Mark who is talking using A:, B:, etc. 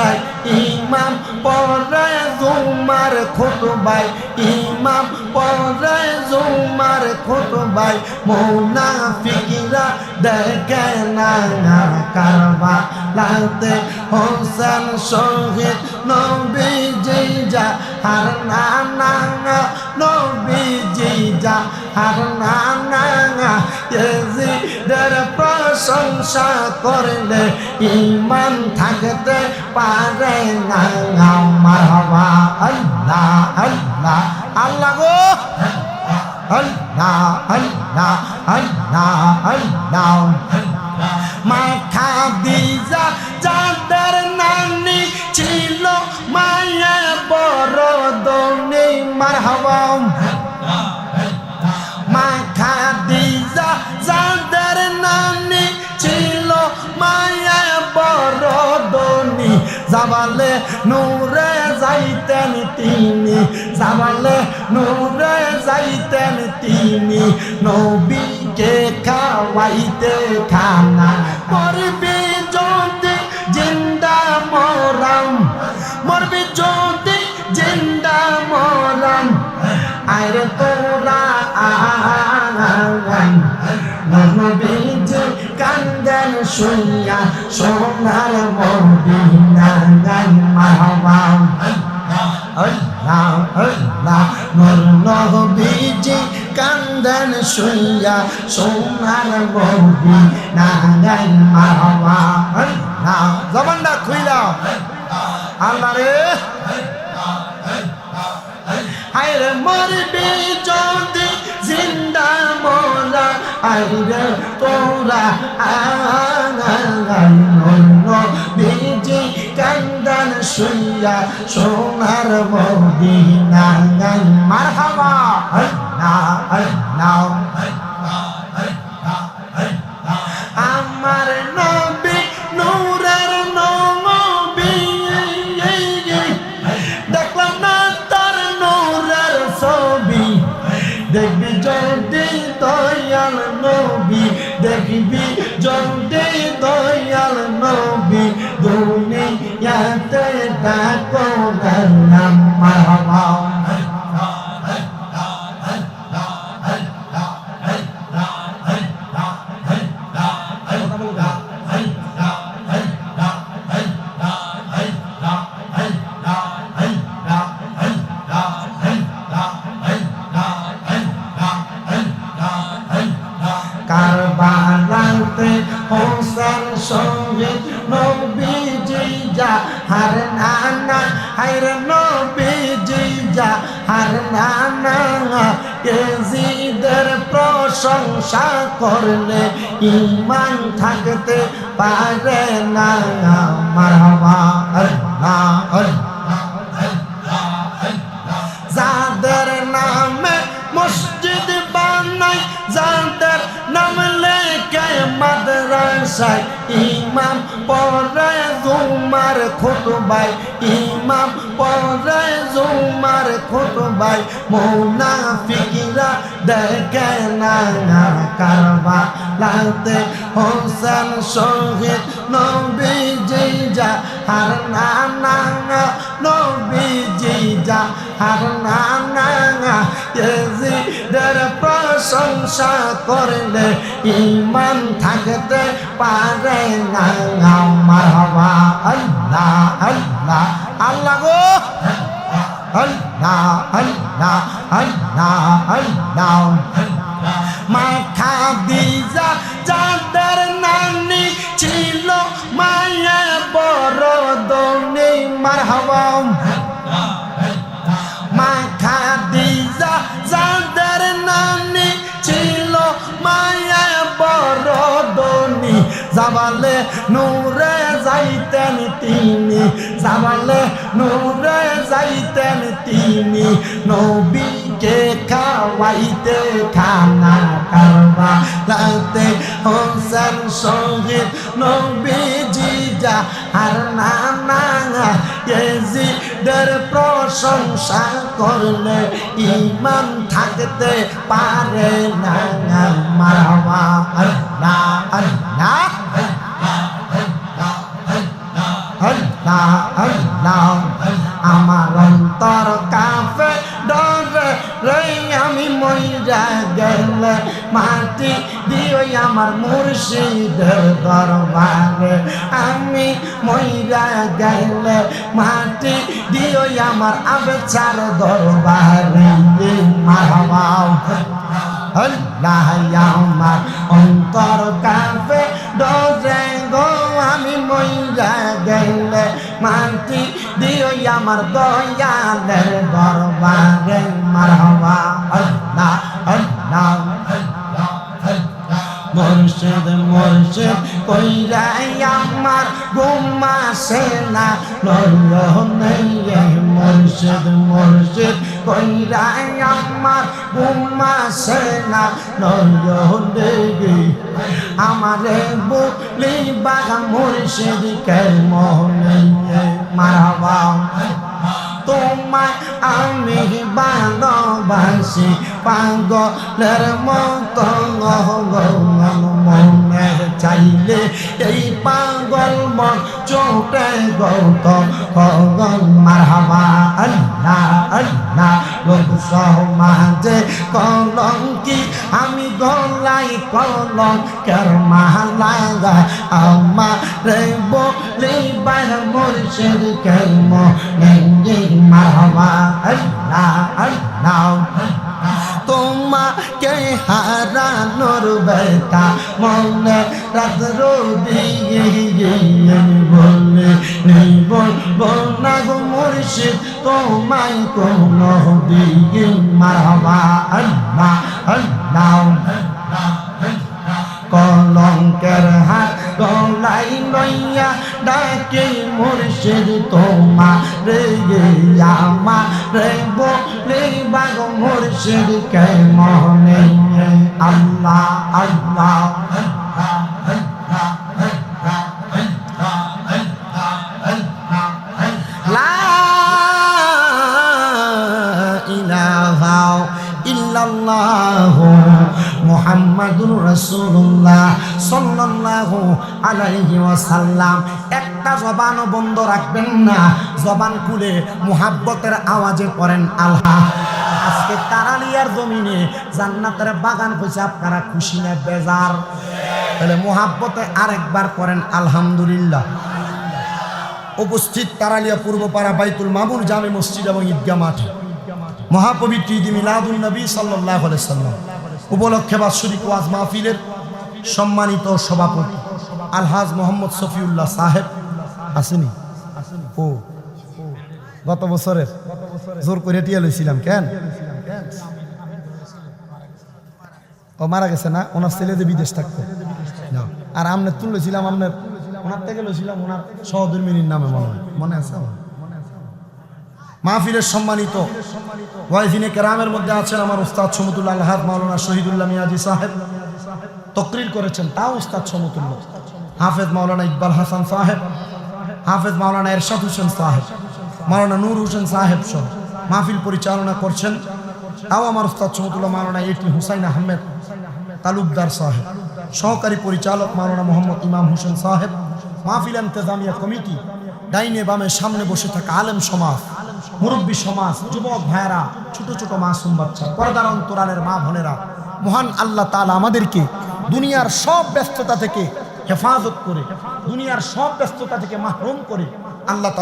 A: মাদ্রাসায় ইমাম পড়ায় জুমার খুতবাই ইমাম পড়ায় জুমার খুতবাই মুনাফিকরা দেখে না কারবা লাতে হোসেন শহীদ নবীজি যা হার না না নবীজি যা হার না না ইয়েজিদের প্রশংসা করলে ইমান থাকতে পারে না। মারহাবা আল্লাহ আল্লাহ আল্লাহ গো। আল্লাহ আল্লাহ আল্লাহ নূরে যাইতেন তিনি যাবালে নূরে যাইতেন তিনি। নবীকে খাওয়াইতে খানা করবি যদি জিন্দা মরাম মরবি যদি জিন্দা মরাম আরে তোরা কান্দেন শুইয়া সোনার মদিনা গান মাহবা আল্লাহ আল্লাহ নূর নবীজি কান্দেন শুইয়া সোনার মদিনা গান মাহবা আল্লাহ, জবানটা খুইলা। আল্লাহ রে। আরে মরবি যদি জিন্দা আরে তোরা বিজি কান্দান শুইয়া সোনার মদিনা মারহাবা আল্লাহ আল্লাহ ডাকো নাম মারহাবা কারবালাতে হোসেন সংগীত নানা হার নবীজি যা হার নানা কেজিদের প্রশংসা করলে ইমান থাকতে পারে না। মারহাবা আল্লাহ আল্লাহ যাদের নামে মসজিদ বানাই, যাদের নাম লেখে মাদ্রাসায় ইমাম পরে জুমার খুতবাই ইমাম পরে জুমার খুতবাই মুনাফিকরা দেখে না কারবা লাতে হোসেন শহীদ নবীজি যা হার না না নবীজি যা হার না না ইয়েজিদের প্রশংসা করলে ইমান থাকতে পারে না। মারহাবা আল্লাহ আল্লাহ আল্লাহ গো। আল্লাহ আল্লাহ আল্লাহ আল্লাহ। মাখা দিজা যাবালে নূরে যাইতেন তিনি জাবালে নূরে যাইতেন তিনি নবীকে খাওয়াইতে খানা কারবা লাতে হোসেন শহীদ নবীজি যা আর না না ইয়েজিদের প্রশংসা করলে ইমান থাকতে পারে মাটি দিও আমার মুর্শিদের দরবারে আমি মইরা গেলে মাটি দিও আমার আবেচার দরবারে। মারবা আল্লাহ আমার অন্তর কাঁপে ডরে গো। আমি মইরা গেলে মাটি দিও আমার দয়ালের দরবারে। মারবা মুর্শিদ মুর্শিদ কইরাই আমার গুম্মা সেনা নয়নে মুর্শিদ মুর্শিদ কইরাই আমার গুম্মা সেনা নয়নে আমারে বলি বাগা মুর্শিদ কে মোহনে মারাবা? তোমায় আমি ভালোবাসি, পাগলের মতো চাইলে এই পাগল মন চোটে গৌত পগল। মারহাবা, আল্লাহ আল্লাহ লোক সমাজে কলঙ্কি। আমি গলাই কলম কের মালা আমার বলি বার মুর্শিদ কেম নেঙ্গি মারহাবা, আল্লাহ আল্লাহ তোমাকে হারানোর ব্যথা মনে রাত্র বলে বলব না গো মুর্শিদ, তোমায় কোন দিয়ে মারহাবা আল্লাহ আল্লাহ কলঙ্কের হাত গলাই লইয়া ডাকে মুর্শিদ তোমা রে আমা রে বলে, বাগ মুর্শিদ কে মনে আল্লাহ আল্লাহ, মুহাম্মাদুর রাসূলুল্লাহ সাল্লাল্লাহু আলাইহি ওয়াসাল্লাম একটা জবানও বন্ধ রাখবেন না। জবান খুলে মুহাব্বতের আওয়াজে পড়েন আল্লাহ। আজকে তারালিয়ার জমিনে জান্নাতের বাগান হয়েছে আপনারা খুশি না বেজার? তাহলে মুহাব্বতে আরেকবার পড়েন আলহামদুলিল্লাহ। উপস্থিত তারালিয়া পূর্বপাড়া বাইতুল মামুর জামে মসজিদ এবং ঈদগা মাঠে। মহাপবিত্র ঈদ মিলাদুল নবী সাল্লাহ সাল্লাম। উপলক্ষে বাৎসরিক ওয়াজ মাহফিলের সম্মানিত সভাপতি আলহাজ মোহাম্মদ শফিউল্লাহ সাহেব। আসেনি? ও। গত বছরের। জোর করে টিয়া লইছিলাম, কেন? ও মারা গেছে না? ওনার ছেলে যে বিদেশ থাকতো। আর আমনে তুল লইছিলাম আপনার ওনার থেকে লইছিলাম, ওনার সহধর্মিনীর নামে মনে হয়। মনে আছে আমার? মাহফিলের সম্মানিত ওয়াইফিনে কেরামের মধ্যে আছেন আমার উস্তাদ সমতুল্লাহ আলহাদ মাওলানা শহীদুল্লাহ মিয়াজি সাহেব। তকরির করেছেন তাও উস্তাদ সমতুল্লাহ। হাফেজ মাওলানা ইকবাল হাসান সাহেব। হাফেজ মাওলানা এরশাদ হোসেন সাহেব, মাওলানা নূর হোসেন সাহেব সহ মাহফিল পরিচালনা করছেন তাও আমার উস্তাদ সমতুল্লাহ মাওলানা এটি হুসাইন আহমেদ তালুকদার সাহেব, সহকারী পরিচালক মাওলানা মোহাম্মদ ইমাম হোসেন সাহেব, মাহফিল ইন্তেজামিয়া কমিটি, ডাইনে বামে সামনে বসে থাকা আলেম সমাজ, মুরব্বী সমাজ, যুবক ভাইয়েরা, ছোট ছোট মাসুম বাচ্চা, পর্দার অন্তরালের মা বোনেরা, মহান আল্লাহ তাআলা আমাদেরকে দুনিয়ার সব ব্যস্ততা থেকে হেফাজত করে দুনিয়ার সব ব্যস্ততা থেকে মাহরুম করে আল্লাহ